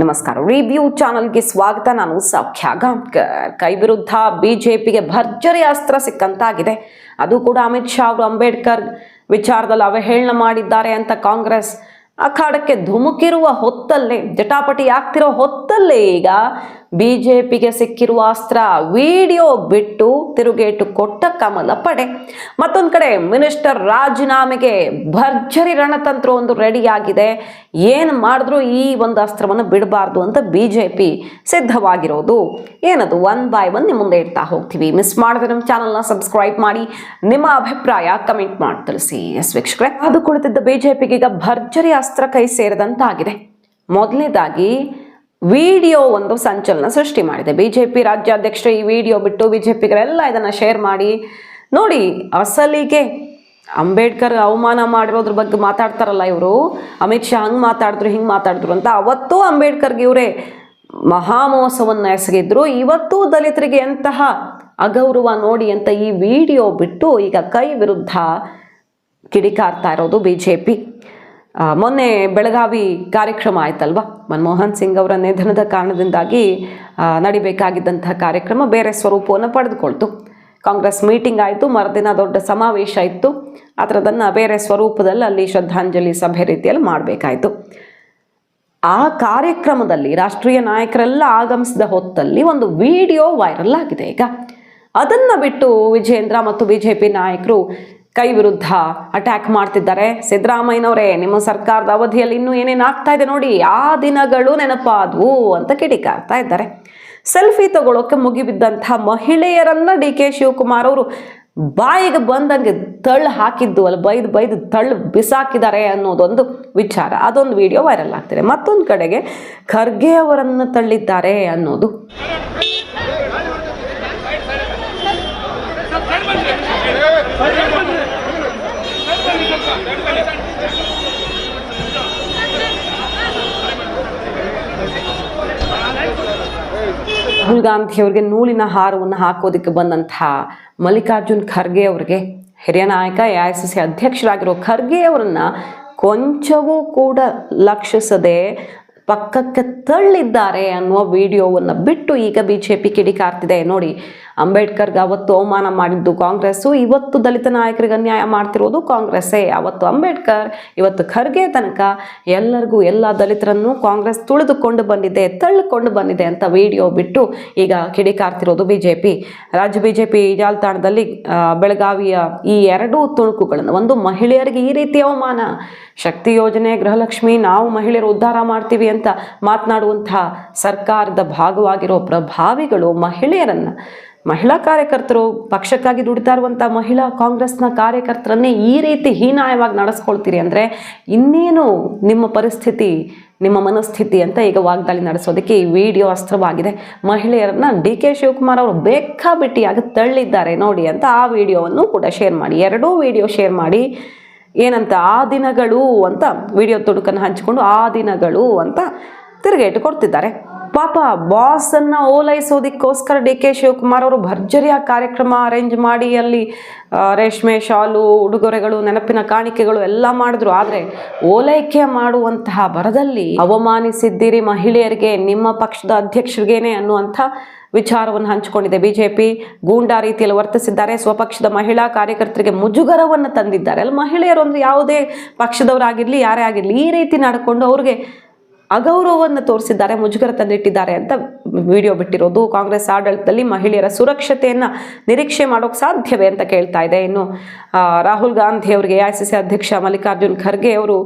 ನಮಸ್ಕಾರ. ರಿವ್ಯೂ ಚಾನಲ್ಗೆ ಸ್ವಾಗತ. ನಾನು ಸೌಖ್ಯ ಗಾಂವ್ಕರ್ ಕೈ ವಿರುದ್ಧ ಬಿಜೆಪಿಗೆ ಭರ್ಜರಿ ಅಸ್ತ್ರ ಸಿಕ್ಕಂತಾಗಿದೆ. ಅದು ಕೂಡ ಅಮಿತ್ ಶಾ ಅವರು ಅಂಬೇಡ್ಕರ್ ವಿಚಾರದಲ್ಲಿ ಅವಹೇಳನ ಮಾಡಿದ್ದಾರೆ ಅಂತ ಕಾಂಗ್ರೆಸ್ ಅಖಾಡಕ್ಕೆ ಧುಮುಕಿರುವ ಹೊತ್ತಲ್ಲೇ ಜಟಾಪಟಿ ಆಗ್ತಿರೋ ಹೊತ್ತಲ್ಲೇ ಈಗ ಬಿ ಜೆ ಪಿಗೆ ಸಿಕ್ಕಿರುವ ಅಸ್ತ್ರ ವಿಡಿಯೋ ಬಿಟ್ಟು ತಿರುಗೇಟು ಕೊಟ್ಟ ಕಮಲ ಪಡೆ. ಮತ್ತೊಂದು ಕಡೆ ಮಿನಿಸ್ಟರ್ ರಾಜೀನಾಮೆಗೆ ಭರ್ಜರಿ ರಣತಂತ್ರ ಒಂದು ರೆಡಿಯಾಗಿದೆ. ಏನು ಮಾಡಿದ್ರು ಈ ಒಂದು ಅಸ್ತ್ರವನ್ನು ಬಿಡಬಾರ್ದು ಅಂತ ಬಿ ಜೆ ಪಿ ಸಿದ್ಧವಾಗಿರೋದು. ಏನದು, ಒನ್ ಬೈ ಒನ್ ನಿಮ್ಮ ಮುಂದೆ ಇಡ್ತಾ ಹೋಗ್ತೀವಿ. ಮಿಸ್ ಮಾಡಿದ್ರೆ ನಮ್ಮ ಚಾನಲ್ನ ಸಬ್ಸ್ಕ್ರೈಬ್ ಮಾಡಿ, ನಿಮ್ಮ ಅಭಿಪ್ರಾಯ ಕಮೆಂಟ್ ಮಾಡಿ ತಿಳಿಸಿ. ಎಸ್ ವೀಕ್ಷಕರೇ ಅದು ಕುಳಿತಿದ್ದ ಬಿಜೆಪಿಗೆ ಈಗ ಭರ್ಜರಿ ಅಸ್ತ್ರ ಕೈ ಸೇರಿದಂತಾಗಿದೆ. ಮೊದಲನೇದಾಗಿ, ವಿಡಿಯೋ ಒಂದು ಸಂಚಲನ ಸೃಷ್ಟಿ ಮಾಡಿದೆ. ಬಿಜೆಪಿ ರಾಜ್ಯಾಧ್ಯಕ್ಷರು ಈ ವಿಡಿಯೋ ಬಿಟ್ಟು ಬಿಜೆಪಿಗರೆಲ್ಲ ಇದನ್ನ ಶೇರ್ ಮಾಡಿ, ನೋಡಿ, ಅಸಲಿಗೆ ಅಂಬೇಡ್ಕರ್ ಅವಮಾನ ಮಾಡಿರೋದ್ರ ಬಗ್ಗೆ ಮಾತಾಡ್ತಾರಲ್ಲ ಇವರು. ಅಮಿತ್ ಶಾ ಹಂಗೆ ಮಾತಾಡಿದ್ರು, ಹಿಂಗೆ ಮಾತಾಡಿದ್ರು ಅಂತ. ಅವತ್ತೂ ಅಂಬೇಡ್ಕರ್ಗೆ ಇವರೇ ಮಹಾಮೋಸವನ್ನು ಎಸಗಿದ್ರು. ಇವತ್ತು ದಲಿತರಿಗೆ ಎಂತಹ ಅಗೌರವ ನೋಡಿ ಅಂತ ಈ ವಿಡಿಯೋ ಬಿಟ್ಟು ಈಗ ಕೈ ವಿರುದ್ಧ ಕಿಡಿಕಾರ್ತಾ ಇರೋದು ಬಿ ಮೊನ್ನೆ ಬೆಳಗಾವಿ ಕಾರ್ಯಕ್ರಮ ಆಯ್ತಲ್ವಾ? ಮನಮೋಹನ್ ಸಿಂಗ್ ಅವರ ನಿಧನದ ಕಾರಣದಿಂದಾಗಿ ನಡಿಬೇಕಾಗಿದ್ದಂತಹ ಕಾರ್ಯಕ್ರಮ ಬೇರೆ ಸ್ವರೂಪವನ್ನು ಪಡೆದುಕೊಳ್ತು. ಕಾಂಗ್ರೆಸ್ ಮೀಟಿಂಗ್ ಆಯಿತು, ಮರುದಿನ ದೊಡ್ಡ ಸಮಾವೇಶ ಇತ್ತು. ಆ ಥರದನ್ನು ಬೇರೆ ಸ್ವರೂಪದಲ್ಲಿ ಅಲ್ಲಿ ಶ್ರದ್ಧಾಂಜಲಿ ಸಭೆ ರೀತಿಯಲ್ಲಿ ಮಾಡಬೇಕಾಯಿತು. ಆ ಕಾರ್ಯಕ್ರಮದಲ್ಲಿ ರಾಷ್ಟ್ರೀಯ ನಾಯಕರೆಲ್ಲ ಆಗಮಿಸಿದ ಹೊತ್ತಲ್ಲಿ ಒಂದು ವಿಡಿಯೋ ವೈರಲ್ ಆಗಿದೆ ಈಗ. ಅದನ್ನು ಬಿಟ್ಟು ವಿಜೇಂದ್ರ ಮತ್ತು ಬಿಜೆಪಿ ನಾಯಕರು ಕೈ ವಿರುದ್ಧ ಅಟ್ಯಾಕ್ ಮಾಡ್ತಿದ್ದಾರೆ. ಸಿದ್ದರಾಮಯ್ಯನವರೇ, ನಿಮ್ಮ ಸರ್ಕಾರದ ಅವಧಿಯಲ್ಲಿ ಇನ್ನೂ ಏನೇನು ಆಗ್ತಾ ಇದೆ ನೋಡಿ, ಆ ದಿನಗಳು ನೆನಪಾದವು ಅಂತ ಕಿಡಿಕಾರ್ತಾ ಇದ್ದಾರೆ. ಸೆಲ್ಫಿ ತಗೊಳ್ಳೋಕೆ ಮುಗಿಬಿದ್ದಂಥ ಮಹಿಳೆಯರನ್ನ ಡಿ ಕೆ ಶಿವಕುಮಾರ್ ಅವರು ಬಾಯಿಗೆ ಬಂದಂಗೆ ತಳ್ಳು ಹಾಕಿದ್ದು, ಅಲ್ಲಿ ಬೈದು ಬೈದು ತಳ್ಳು ಬಿಸಾಕಿದ್ದಾರೆ ಅನ್ನೋದೊಂದು ವಿಚಾರ. ಅದೊಂದು ವಿಡಿಯೋ ವೈರಲ್ ಆಗ್ತಿದೆ. ಮತ್ತೊಂದು ಕಡೆಗೆ ಖರ್ಗೆ ಅವರನ್ನು ತಳ್ಳಿದ್ದಾರೆ ಅನ್ನೋದು. ಅವರಿಗೆ ನೂಲಿನ ಹಾರವನ್ನು ಹಾಕೋದಕ್ಕೆ ಬಂದಂತಹ ಮಲ್ಲಿಕಾರ್ಜುನ್ ಖರ್ಗೆ ಅವರಿಗೆ ಹಿರಿಯ ನಾಯಕ, ಎ ಐ ಸಿ ಸಿ ಅಧ್ಯಕ್ಷರಾಗಿರೋ ಖರ್ಗೆ ಅವರನ್ನು ಕೊಂಚವೂ ಕೂಡ ಲಕ್ಷಿಸದೆ ಪಕ್ಕಕ್ಕೆ ತಳ್ಳಿದ್ದಾರೆ ಅನ್ನುವ ವಿಡಿಯೋವನ್ನು ಬಿಟ್ಟು ಈಗ ಬಿ ಜೆ ಪಿ ಕಿಡಿಕಾರ್ತಿದೆ. ನೋಡಿ ಅಂಬೇಡ್ಕರ್ಗೆ ಅವತ್ತು ಅವಮಾನ ಮಾಡಿದ್ದು ಕಾಂಗ್ರೆಸ್ಸು. ಇವತ್ತು ದಲಿತ ನಾಯಕರಿಗೆ ಅನ್ಯಾಯ ಮಾಡ್ತಿರೋದು ಕಾಂಗ್ರೆಸ್ಸೇ. ಅವತ್ತು ಅಂಬೇಡ್ಕರ್, ಇವತ್ತು ಖರ್ಗೆ ತನಕ ಎಲ್ಲರಿಗೂ ಎಲ್ಲ ದಲಿತರನ್ನು ಕಾಂಗ್ರೆಸ್ ತುಳಿದುಕೊಂಡು ಬಂದಿದೆ, ತಳ್ಳಿಕೊಂಡು ಬಂದಿದೆ ಅಂತ ವಿಡಿಯೋ ಬಿಟ್ಟು ಈಗ ಕಿಡಿಕಾರ್ತಿರೋದು ಬಿಜೆಪಿ. ರಾಜ್ಯ ಬಿಜೆಪಿ ಜಾಲತಾಣದಲ್ಲಿ ಬೆಳಗಾವಿಯ ಈ ಎರಡೂ ತುಣುಕುಗಳನ್ನು, ಒಂದು ಮಹಿಳೆಯರಿಗೆ ಈ ರೀತಿ ಅವಮಾನ, ಶಕ್ತಿ ಯೋಜನೆ, ಗೃಹಲಕ್ಷ್ಮಿ, ನಾವು ಮಹಿಳೆಯರು ಉದ್ಧಾರ ಮಾಡ್ತೀವಿ ಅಂತ ಮಾತನಾಡುವಂತಹ ಸರ್ಕಾರದ ಭಾಗವಾಗಿರೋ ಪ್ರಭಾವಿಗಳು ಮಹಿಳೆಯರನ್ನ ಮಹಿಳಾ ಕಾರ್ಯಕರ್ತರು ಪಕ್ಷಕ್ಕಾಗಿ ದುಡಿತಾ ಇರುವಂಥ ಮಹಿಳಾ ಕಾಂಗ್ರೆಸ್ನ ಕಾರ್ಯಕರ್ತರನ್ನೇ ಈ ರೀತಿ ಹೀನಾಯವಾಗಿ ನಡೆಸ್ಕೊಳ್ತೀರಿ ಅಂದರೆ ಇನ್ನೇನು ನಿಮ್ಮ ಪರಿಸ್ಥಿತಿ, ನಿಮ್ಮ ಮನಸ್ಥಿತಿ ಅಂತ ಈಗ ವಾಗ್ದಾಳಿ ನಡೆಸೋದಕ್ಕೆ ಈ ವಿಡಿಯೋ ಅಸ್ತ್ರವಾಗಿದೆ. ಮಹಿಳೆಯರನ್ನ ಡಿ ಕೆ ಶಿವಕುಮಾರ್ ಅವರು ಬೇಕಾಬಿಟ್ಟಿಯಾಗಿ ತಳ್ಳಿದ್ದಾರೆ ನೋಡಿ ಅಂತ ಆ ವಿಡಿಯೋವನ್ನು ಕೂಡ ಶೇರ್ ಮಾಡಿ. ಎರಡೂ ವಿಡಿಯೋ ಶೇರ್ ಮಾಡಿ, ಏನಂತ ಆ ದಿನಗಳು ಅಂತ ವಿಡಿಯೋ ತುಣುಕನ್ನು ಹಂಚಿಕೊಂಡು ಆ ದಿನಗಳು ಅಂತ ತಿರುಗೇಟು ಕೊಡ್ತಿದ್ದಾರೆ. ಪಾಪ ಬಾಸ್ ಅನ್ನ ಓಲೈಸೋದಿಕ್ಕೋಸ್ಕರ ಡಿ ಕೆ ಶಿವಕುಮಾರ್ ಅವರು ಭರ್ಜರಿಯ ಕಾರ್ಯಕ್ರಮ ಅರೇಂಜ್ ಮಾಡಿ ಅಲ್ಲಿ ರೇಷ್ಮೆ, ಶಾಲು, ಉಡುಗೊರೆಗಳು, ನೆನಪಿನ ಕಾಣಿಕೆಗಳು ಎಲ್ಲ ಮಾಡಿದ್ರು. ಆದರೆ ಓಲೈಕೆ ಮಾಡುವಂತಹ ಬರದಲ್ಲಿ ಅವಮಾನಿಸಿದ್ದೀರಿ ಮಹಿಳೆಯರಿಗೆ, ನಿಮ್ಮ ಪಕ್ಷದ ಅಧ್ಯಕ್ಷರಿಗೇನೆ ಅನ್ನುವಂಥ ವಿಚಾರವನ್ನು ಹಂಚಿಕೊಂಡಿದೆ ಬಿಜೆಪಿ. ಗೂಂಡಾ ರೀತಿಯಲ್ಲಿ ವರ್ತಿಸಿದ್ದಾರೆ. ಸ್ವಪಕ್ಷದ ಮಹಿಳಾ ಕಾರ್ಯಕರ್ತರಿಗೆ ಮುಜುಗರವನ್ನು ತಂದಿದ್ದಾರೆ. ಅಲ್ಲಿ ಮಹಿಳೆಯರು ಅಂದರೆ ಯಾವುದೇ ಪಕ್ಷದವರಾಗಿರ್ಲಿ, ಯಾರೇ ಆಗಿರಲಿ, ಈ ರೀತಿ ನಡ್ಕೊಂಡು ಅವ್ರಿಗೆ ಅಗೌರವವನ್ನು ತೋರಿಸಿದ್ದಾರೆ ಮುಜುಗರ ತಂದಿಟ್ಟಿದ್ದಾರೆ ಅಂತ ವಿಡಿಯೋ ಬಿಟ್ಟಿರೋದು. ಕಾಂಗ್ರೆಸ್ ಆಡಳಿತದಲ್ಲಿ ಮಹಿಳೆಯರ ಸುರಕ್ಷತೆಯನ್ನು ನಿರೀಕ್ಷೆ ಮಾಡೋಕೆ ಸಾಧ್ಯವೇ ಅಂತ ಕೇಳ್ತಾ ಇದೆ. ಇನ್ನು ರಾಹುಲ್ ಗಾಂಧಿ ಅವರಿಗೆ ಎ ಅಧ್ಯಕ್ಷ ಮಲ್ಲಿಕಾರ್ಜುನ್ ಖರ್ಗೆ ಅವರು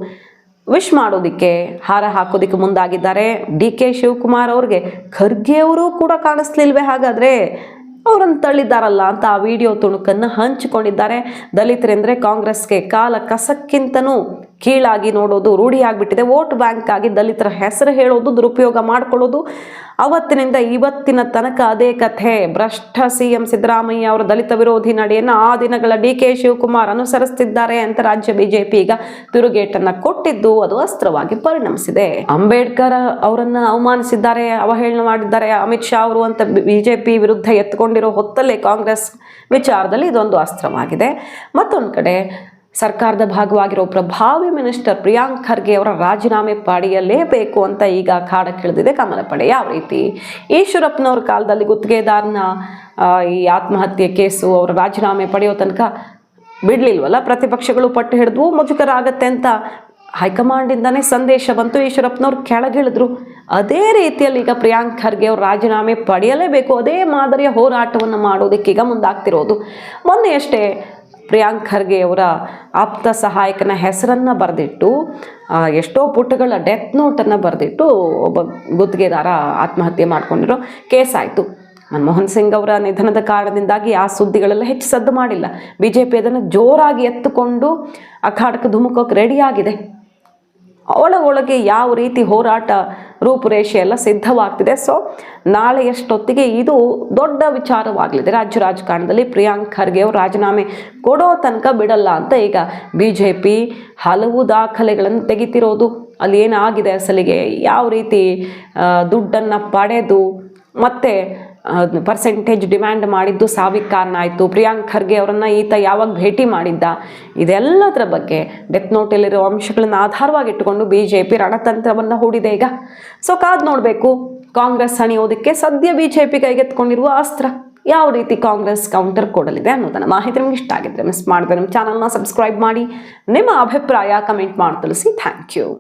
ವಿಶ್ ಮಾಡೋದಕ್ಕೆ ಹಾರ ಹಾಕೋದಕ್ಕೆ ಮುಂದಾಗಿದ್ದಾರೆ. ಡಿ ಕೆ ಶಿವಕುಮಾರ್ ಅವ್ರಿಗೆ ಖರ್ಗೆ ಅವರು ಕೂಡ ಕಾಣಿಸ್ಲಿಲ್ವೇ? ಹಾಗಾದರೆ ಅವರನ್ನು ತಳ್ಳಿದ್ದಾರಲ್ಲ ಅಂತ ಆ ವಿಡಿಯೋ ತುಣುಕನ್ನು ಹಂಚಿಕೊಂಡಿದ್ದಾರೆ. ದಲಿತರೆಂದರೆ ಕಾಂಗ್ರೆಸ್ಗೆ ಕಾಲ ಕಸಕ್ಕಿಂತನೂ ಕೀಳಾಗಿ ನೋಡೋದು ರೂಢಿಯಾಗಿಬಿಟ್ಟಿದೆ ವೋಟ್ ಬ್ಯಾಂಕ್ ಆಗಿ ದಲಿತರ ಹೆಸರು ಹೇಳೋದು, ದುರುಪಯೋಗ ಮಾಡ್ಕೊಳ್ಳೋದು. ಅವತ್ತಿನಿಂದ ಇವತ್ತಿನ ತನಕ ಅದೇ ಕಥೆ. ಭ್ರಷ್ಟ ಸಿ ಎಂ ಸಿದ್ದರಾಮಯ್ಯ ಅವರ ದಲಿತ ವಿರೋಧಿ ನಡೆಯನ್ನು ಆ ದಿನಗಳ ಡಿ ಕೆ ಶಿವಕುಮಾರ್ ಅನುಸರಿಸುತ್ತಿದ್ದಾರೆ ಅಂತ ರಾಜ್ಯ ಬಿಜೆಪಿ ಈಗ ತಿರುಗೇಟನ್ನು ಕೊಟ್ಟಿದ್ದು, ಅದು ಅಸ್ತ್ರವಾಗಿ ಪರಿಣಮಿಸಿದೆ. ಅಂಬೇಡ್ಕರ್ ಅವರನ್ನ ಅವಮಾನಿಸಿದ್ದಾರೆ, ಅವಹೇಳನ ಮಾಡಿದ್ದಾರೆ. ಅಮಿತ್ ಶಾ ಅವರು ಅಂತ ಬಿಜೆಪಿ ವಿರುದ್ಧ ಎತ್ಕೊಂಡಿರೋ ಹೊತ್ತಲ್ಲೇ ಕಾಂಗ್ರೆಸ್ ವಿಚಾರದಲ್ಲಿ ಇದೊಂದು ಅಸ್ತ್ರವಾಗಿದೆ. ಮತ್ತೊಂದು ಕಡೆ ಸರ್ಕಾರದ ಭಾಗವಾಗಿರೋ ಪ್ರಭಾವಿ ಮಿನಿಸ್ಟರ್ ಪ್ರಿಯಾಂಕ್ ಖರ್ಗೆ ಅವರ ರಾಜೀನಾಮೆ ಪಡೆಯಲೇಬೇಕು ಅಂತ ಈಗ ಕಾಡಕ್ಕಿಳಿದಿದೆ ಕಮಲ ಪಡೆ ಯಾವ ರೀತಿ. ಈಶ್ವರಪ್ಪನವ್ರ ಕಾಲದಲ್ಲಿ ಗುತ್ತಿಗೆದಾರನ ಈ ಆತ್ಮಹತ್ಯೆ ಕೇಸು ಅವರ ರಾಜೀನಾಮೆ ಪಡೆಯೋ ತನಕ ಬಿಡಲಿಲ್ವಲ್ಲ? ಪ್ರತಿಪಕ್ಷಗಳು ಪಟ್ಟು ಹಿಡಿದ್ವು ಮುಜುಗರ ಆಗತ್ತೆ ಅಂತ ಹೈಕಮಾಂಡಿಂದನೇ ಸಂದೇಶ ಬಂತು. ಈಶ್ವರಪ್ಪನವ್ರು ಕೆಳಗಿಳಿದ್ರು. ಅದೇ ರೀತಿಯಲ್ಲಿ ಈಗ ಪ್ರಿಯಾಂಕ್ ಖರ್ಗೆ ಅವರು ರಾಜೀನಾಮೆ ಪಡೆಯಲೇಬೇಕು. ಅದೇ ಮಾದರಿಯ ಹೋರಾಟವನ್ನು ಮಾಡೋದಕ್ಕೀಗ ಮುಂದಾಗ್ತಿರೋದು. ಮೊನ್ನೆ ಅಷ್ಟೇ ಪ್ರಿಯಾಂಕ್ ಖರ್ಗೆ ಅವರ ಆಪ್ತ ಸಹಾಯಕನ ಹೆಸರನ್ನು ಬರೆದಿಟ್ಟು ಎಷ್ಟೋ ಪುಟಗಳ ಡೆತ್ ನೋಟನ್ನು ಬರೆದಿಟ್ಟು ಒಬ್ಬ ಗುತ್ತಿಗೆದಾರ ಆತ್ಮಹತ್ಯೆ ಮಾಡ್ಕೊಂಡಿರೋ ಕೇಸ್ ಆಯಿತು. ಮನಮೋಹನ್ ಸಿಂಗ್ ಅವರ ನಿಧನದ ಕಾರಣದಿಂದಾಗಿ ಆ ಸುದ್ದಿಗಳೆಲ್ಲ ಹೆಚ್ಚು ಸದ್ದು ಮಾಡಿಲ್ಲ. ಬಿ ಜೆ ಪಿ ಅದನ್ನು ಜೋರಾಗಿ ಎತ್ತುಕೊಂಡು ಅಖಾಡಕ್ಕೆ ಧುಮುಕೋಕೆ ರೆಡಿಯಾಗಿದೆ ಒಳ ಒಳಗೆ ಯಾವ ರೀತಿ ಹೋರಾಟ ರೂಪುರೇಷೆ ಎಲ್ಲ ಸಿದ್ಧವಾಗ್ತಿದೆ. ಸೊ ನಾಳೆ ಎಷ್ಟೊತ್ತಿಗೆ ಇದು ದೊಡ್ಡ ವಿಚಾರವಾಗಲಿದೆ. ರಾಜ್ಯ ರಾಜಕಾರಣದಲ್ಲಿ ಪ್ರಿಯಾಂಕ್ ಖರ್ಗೆ ಅವರು ರಾಜೀನಾಮೆ ಕೊಡೋ ತನಕ ಬಿಡಲ್ಲ ಅಂತ ಈಗ ಬಿ ಜೆ ಪಿ ಹಲವು ದಾಖಲೆಗಳನ್ನು ತೆಗಿತಿರೋದು. ಅಲ್ಲಿ ಏನಾಗಿದೆ ಅಸಲಿಗೆ? ಯಾವ ರೀತಿ ದುಡ್ಡನ್ನು ಪಡೆದು ಮತ್ತೆ ಪರ್ಸೆಂಟೇಜ್ ಡಿಮ್ಯಾಂಡ್ ಮಾಡಿದ್ದು ಸಾವಿಗೆ ಕಾರಣ ಆಯಿತು. ಪ್ರಿಯಾಂಕ್ ಖರ್ಗೆ ಅವರನ್ನು ಈತ ಯಾವಾಗ ಭೇಟಿ ಮಾಡಿದ್ದ? ಇದೆಲ್ಲದರ ಬಗ್ಗೆ ಡೆತ್ ನೋಟಲ್ಲಿರೋ ಅಂಶಗಳನ್ನು ಆಧಾರವಾಗಿಟ್ಟುಕೊಂಡು ಬಿ ಜೆ ಪಿ ರಣತಂತ್ರವನ್ನು ಹೂಡಿದೆ ಈಗ. ಸೊ ಕಾದು ನೋಡಬೇಕು. ಕಾಂಗ್ರೆಸ್ ಹಣಿಯೋದಕ್ಕೆ ಸದ್ಯ ಬಿ ಜೆ ಪಿ ಕೈಗೆತ್ಕೊಂಡಿರುವ ಅಸ್ತ್ರ. ಯಾವ ರೀತಿ ಕಾಂಗ್ರೆಸ್ ಕೌಂಟರ್ ಕೊಡಲಿದೆ ಅನ್ನೋದನ್ನು ಮಾಹಿತಿ ನಿಮ್ಗೆ ಇಷ್ಟ ಆಗಿದ್ರೆ ಮಿಸ್ ಮಾಡಿದ್ರೆ ನಮ್ಮ ಚಾನಲ್ನ ಸಬ್ಸ್ಕ್ರೈಬ್ ಮಾಡಿ. ನಿಮ್ಮ ಅಭಿಪ್ರಾಯ ಕಮೆಂಟ್ ಮಾಡಿ ತಿಳಿಸಿ. Thank you